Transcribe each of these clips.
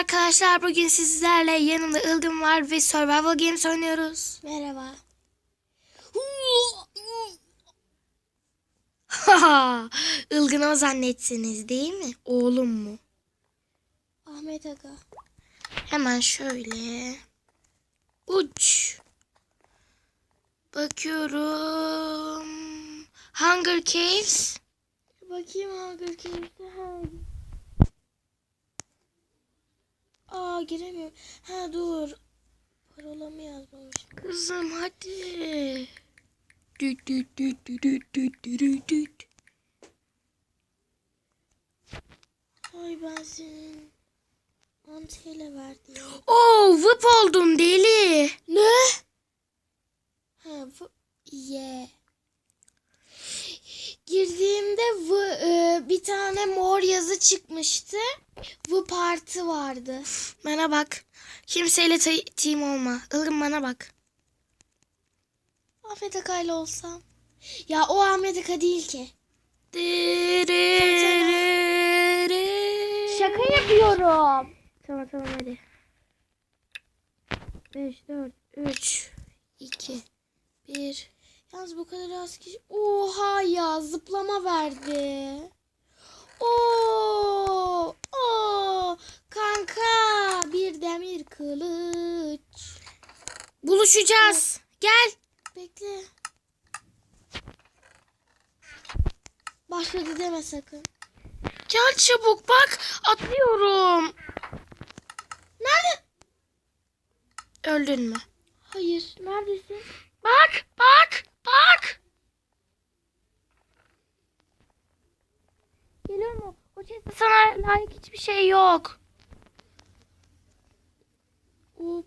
arkadaşlar. Bugün sizlerle yanımda Ilgın var ve Survival Games oynuyoruz. Merhaba. Ilgın o zannetsiniz değil mi? Oğlum mu? Ahmet Aga. Hemen şöyle. Uç. Bakıyorum. Hunger Caves. Bakayım Hunger Games'e. Aa giremiyorum. Ha dur. Parolamı yazmamış. Kızım hadi. Düt düt düt düt düt düt düt düt. Ay ben senin antiyle verdim. Oo vıp oldum deli. Ne? Ha vıp. Yeah. Girdiğimde v, e, bir tane mor yazı çıkmıştı. Bu parti vardı. Bana bak. Kimseyle te- team olma. Ilgın bana bak. Ahmet Aka'yla olsam. Ya o Ahmet Aka değil ki. Şaka yapıyorum. Tamam tamam hadi. 5, 4, 3, 2, 1. Yalnız bu kadar az kişi. Oha ya zıplama verdi. Oo, oo, kanka bir demir kılıç. Buluşacağız. Gel. Bekle. Başladı deme sakın. Gel çabuk bak. Atlıyorum. Nerede? Öldün mü? Hayır. Neredesin? Bak, bak. Geliyor mu? O chest'te sana layık hiçbir şey yok. Hop.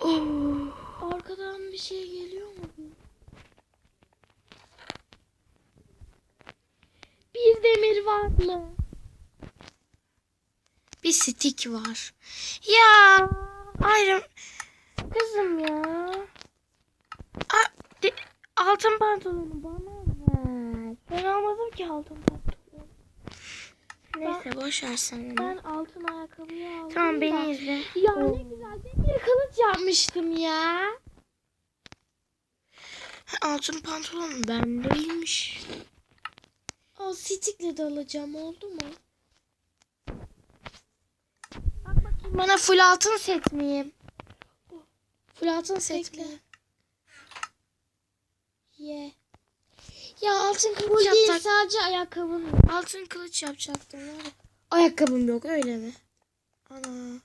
oh. Arkadan bir şey geliyor mu? Bir demir var mı? Bir stick var. Ya. Ayrım. Kızım ya. A- de- altın pantolonu bana. Ben almadım ki altın pantolonu. Neyse boş ver sen. Ben altın ayakkabıyı aldım Tamam da. beni izle. Ya Oo. ne güzel demir kılıç yapmıştım ya. Altın pantolon bendeymiş. O stickle de alacağım oldu mu? Bana full altın set miyim? Full altın set mi? Ye. Ya altın kılıç Full değil yapsak- sadece ayakkabın. Altın kılıç yapacaktım ya. Ayakkabım yok öyle mi? Ana.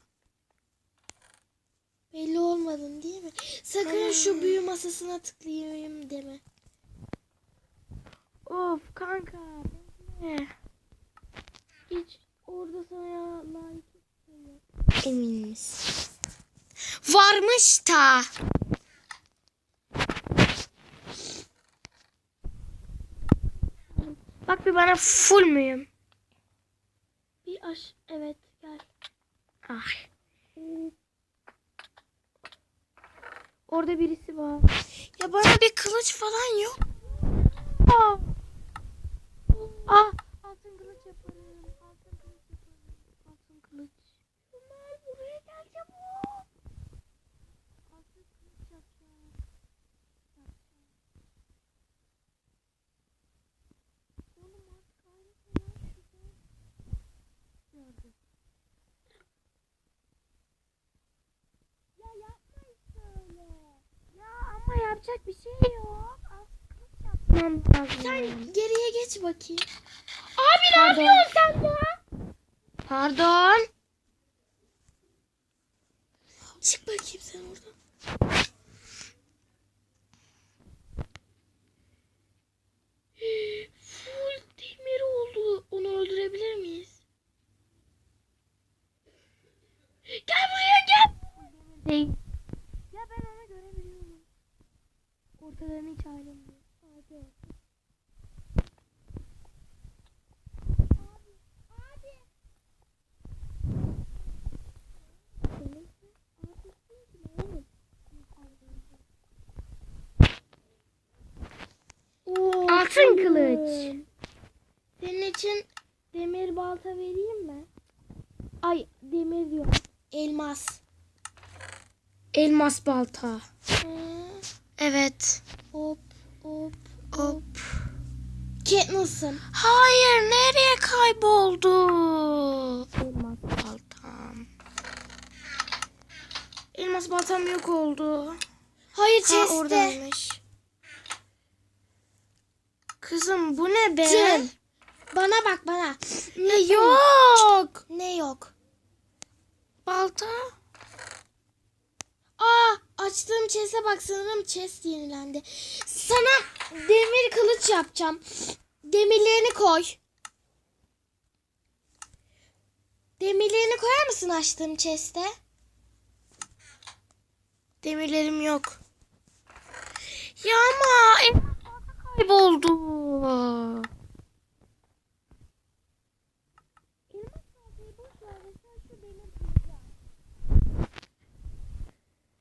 Belli olmadın değil mi? Sakın Ana. şu büyü masasına tıklayayım deme. Of kanka. Ne? Hiç orada sana şey yok. Emin misin? Varmış da. Bak bir bana full müyüm? Bir aş evet gel. Ay. Orada birisi var. Ya bana bir kılıç falan yok. Aa. Ah. Altın kılıç yaparım. Altın kılıç yaparım. Altın kılıç. Ömer buraya gel çabuk. Altın kılıç yapacağım. Oğlum artık aynı falan şurada. Gördüm. Ya yapma işte öyle. Ya ama yapacak bir şey yok. Lazım. Sen geriye geç bakayım. Abi ne yapıyorsun sen ya? Pardon. Çık bakayım sen oradan. Full demir oldu. Onu öldürebilir miyiz? Gel buraya gel. Değil. Ya ben onu görebiliyorum. Ortalarını hiç ayrılmıyor. Hadi. Abi. Oo, Altın kılıç. Senin için Demir balta vereyim mi? Ay demir diyor. Elmas. Elmas balta. Hı, Evet. hop hop. Hop. Katniss'ım. Hayır nereye kayboldu? Elmas baltam. Elmas baltam yok oldu. Hayır Ha chest'te. oradaymış. Kızım bu ne be? Cem. Bana bak bana. Ne yok. Ne yok? Balta. Aa açtığım chest'e bak sanırım chest yenilendi. Sana demir kılıç yapacağım. Demirlerini koy. Demirlerini koyar mısın açtığım chest'e? Demirlerim yok. Ya ama kayboldu.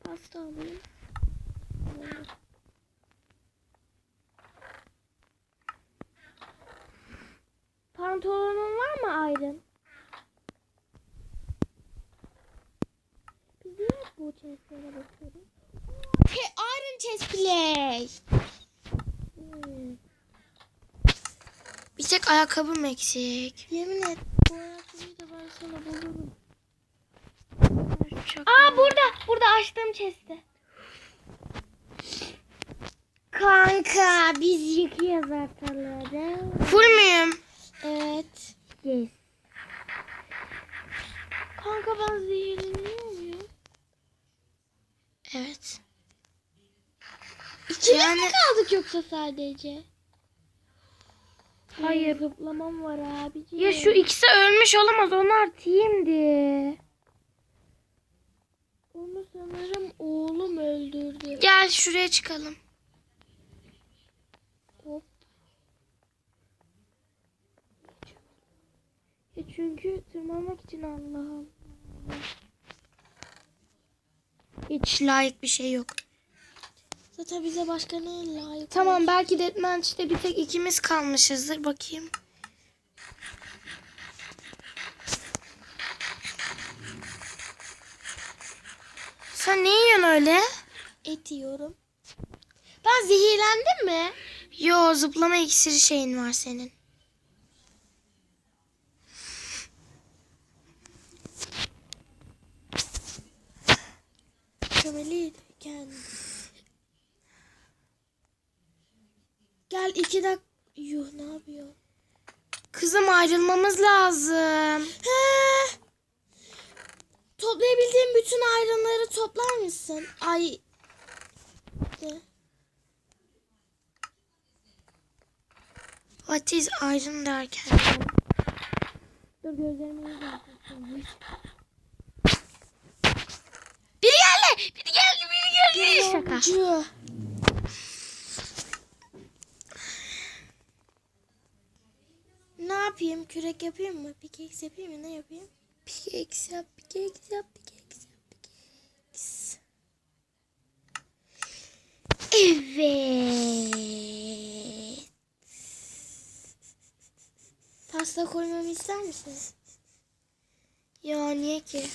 Pasta alayım. Pantolonun var mı ayrın? Biz niye bu chestlere bakıyoruz? İron chest play. Hmm. Bir tek ayakkabım eksik. Yemin et. Bu ayakkabıyı da ben sana bulurum. Çok Aa burada. Burada açtığım chest'i. Kanka biz yıkıyoruz ortalığı. Full müyüm? Evet. Yes. Kanka ben zehirleniyor muyum? Evet. İkimiz Yani- mi kaldık yoksa sadece? Hayır. Zıplamam var abiciğim. Ya şu ikisi ölmüş olamaz. Onlar team'di. Onu sanırım oğlum öldürdü. Gel şuraya çıkalım. Hop. Ya çünkü tırmanmak için Allah Allah. Hiç layık bir şey yok. Zaten bize başka ne layık? Tamam belki Deathmatch'te bir tek ikimiz kalmışızdır. Bakayım. Sen ne yiyorsun öyle? Et yiyorum. Ben zehirlendim mi? Yo zıplama iksiri şeyin var senin. Kömeliyken. Gel iki dak... Yuh ne yapıyor? Kızım ayrılmamız lazım. He. Toplayabildiğin bütün ayrınları toplar mısın? Ay. De. What is iron derken? Dur gözlerimi iyi Biri geldi. Biri geldi. Biri geldi. Şaka. Ne yapayım? Kürek yapayım mı? Pickaxe yapayım mı? Ne yapayım? Pickaxe yap, pickaxe yap, pickaxe yap, pickaxe. Evet. Pasta koymamı ister misin? Ya niye ki?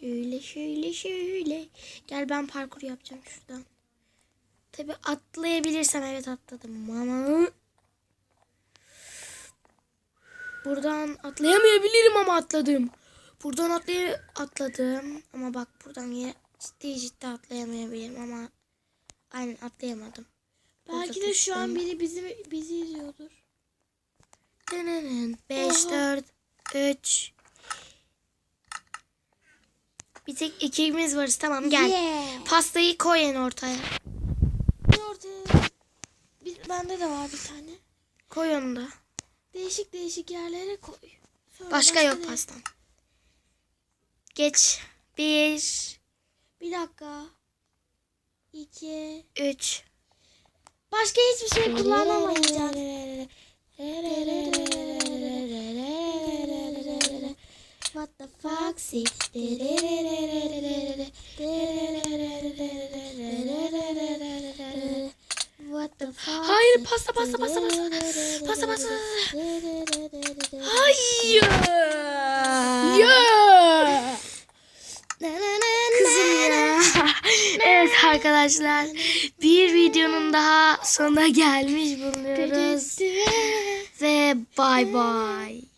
Şöyle şöyle şöyle. Gel ben parkur yapacağım şuradan. Tabi atlayabilirsem evet atladım ama buradan atlayamayabilirim ama atladım. Buradan atlay atladım ama bak buradan yine ciddi ciddi atlayamayabilirim ama aynen atlayamadım. Belki de şu an biri bizi bizi izliyordur. 5 Oha. 4 3 Bir tek ikimiz varız tamam gel. Yeah. Pastayı koy en ortaya. Ortaya. Bir, bende de var bir tane. Koy onu da. Değişik değişik yerlere koy. Sonra Başka yok ne- pastan. Geç. 1 Bir dakika. İki. 3 Başka hiçbir şey kullanamayacağız. What the fuck? What yaptım. Hayır pasta pasta pasta pasta. Pasta pasta. Hayır. Ya. Kızım ya. evet arkadaşlar. Bir videonun daha sonuna gelmiş bulunuyoruz. Ve bay bay.